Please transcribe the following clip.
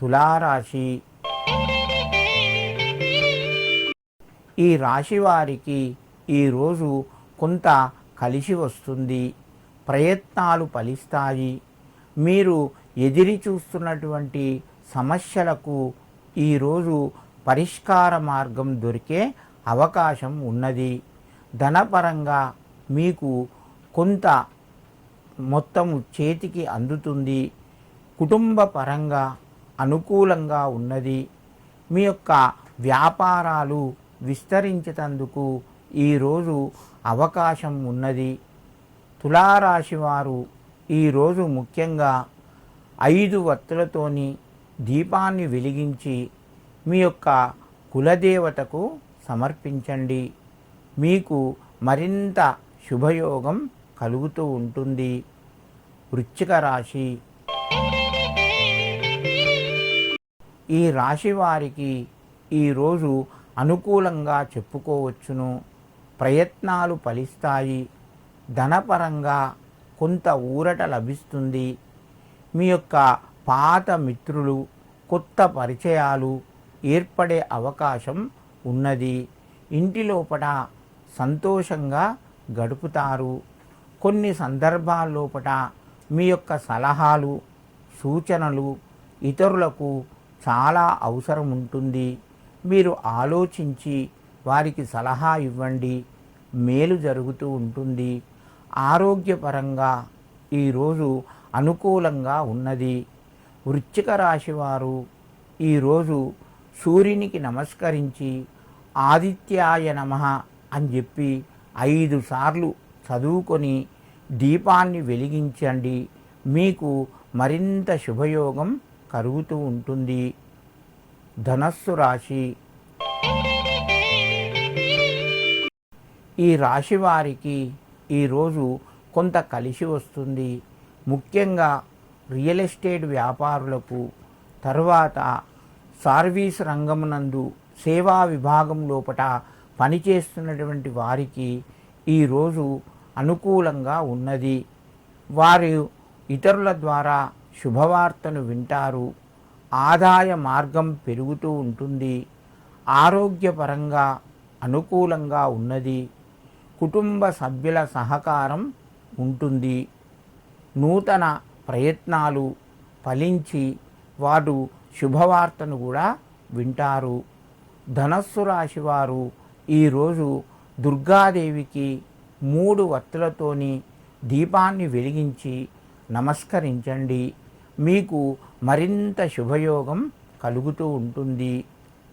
తులారాశి. ఈ రాశి వారికి ఈరోజు కొంత కలిసి వస్తుంది. ప్రయత్నాలు ఫలిస్తాయి. మీరు ఎదిరి చూస్తున్నటువంటి సమస్యలకు ఈరోజు పరిష్కార మార్గం దొరికే అవకాశం ఉన్నది. ధనపరంగా మీకు కొంత మొత్తం చేతికి అందుతుంది. కుటుంబ పరంగా అనుకూలంగా ఉన్నది. మీ యొక్క వ్యాపారాలు విస్తరించేటందుకు ఈరోజు అవకాశం ఉన్నది. తులారాశి వారు ఈరోజు ముఖ్యంగా ఐదు వత్తులతోని దీపాన్ని వెలిగించి మీ యొక్క కులదేవతకు సమర్పించండి. మీకు మరింత శుభయోగం కలుగుతూ ఉంటుంది. వృచ్చిక రాశి ఈ రాశి వారికి ఈరోజు అనుకూలంగా చెప్పుకోవచ్చును. ప్రయత్నాలు ఫలిస్తాయి. ధనపరంగా కొంత ఊరట లభిస్తుంది. మీ యొక్క పాత మిత్రులు కొత్త పరిచయాలు ఏర్పడే అవకాశం ఉన్నది. ఇంటి లోపల సంతోషంగా గడుపుతారు. కొన్ని సందర్భాల్లోపట మీ యొక్క సలహాలు సూచనలు ఇతరులకు చాలా అవసరం ఉంటుంది. మీరు ఆలోచించి వారికి సలహా ఇవ్వండి. మేలు జరుగుతూ ఉంటుంది. ఆరోగ్యపరంగా ఈరోజు అనుకూలంగా ఉన్నది. వృశ్చిక రాశివారు ఈరోజు సూర్యునికి నమస్కరించి ఆదిత్యాయ నమ అని చెప్పి ఐదు సార్లు చదువుకొని దీపాన్ని వెలిగించండి. మీకు మరింత శుభయోగం కలుగుతూ ఉంటుంది. ధనస్సు రాశి. ఈ రాశి వారికి ఈరోజు కొంత కలిసి వస్తుంది. ముఖ్యంగా రియల్ ఎస్టేట్ వ్యాపారులకు తర్వాత సర్వీస్ రంగమునందు సేవా విభాగం లోపట పనిచేస్తున్నటువంటి వారికి ఈరోజు అనుకూలంగా ఉన్నది. వారు ఇతరుల ద్వారా శుభవార్తను వింటారు. ఆదాయ మార్గం పెరుగుతూ ఉంటుంది. ఆరోగ్యపరంగా అనుకూలంగా ఉన్నది. కుటుంబ సభ్యుల సహకారం ఉంటుంది. నూతన ప్రయత్నాలు ఫలించి వారు శుభవార్తను కూడా వింటారు. ధనస్సు రాశి వారు ఈరోజు దుర్గాదేవికి మూడు వత్తులతోని దీపాన్ని వెలిగించి నమస్కరించండి. మీకు మరింత శుభయోగం కలుగుతూ ఉంటుంది.